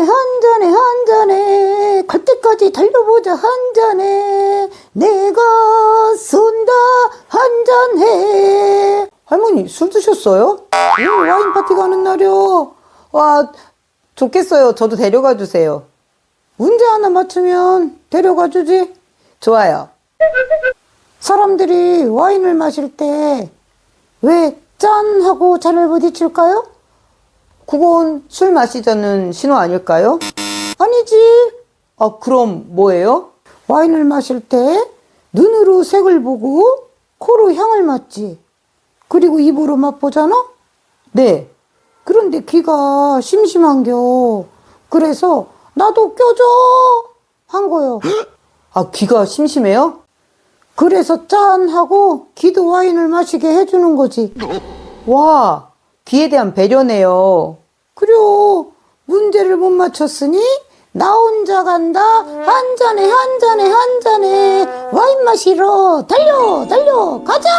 한 잔에 한 잔에 갈 때까지 달려보자 한 잔에. 내가 쏜다 한 잔해 할머니 술 드셨어요? 오늘 와인 파티 가는 날이요. 와 좋겠어요. 저도 데려가 주세요. 문제 하나 맞추면 데려가 주지? 좋아요. 사람들이 와인을 마실 때 왜 짠 하고 잔을 부딪힐까요? 그건 술 마시자는 신호 아닐까요? 아니지. 아, 그럼 뭐예요? 와인을 마실 때 눈으로 색을 보고 코로 향을 맡지. 그리고 입으로 맛보잖아? 네. 그런데 귀가 심심한겨. 그래서 나도 껴줘! 한 거요. 아, 귀가 심심해요? 그래서 짠 하고 귀도 와인을 마시게 해주는 거지. 와, 귀에 대한 배려네요. 그래요. 문제를 못 맞췄으니 나 혼자 간다. 한 잔에 한 잔에 한 잔에 와인 마시러 달려 달려 가자.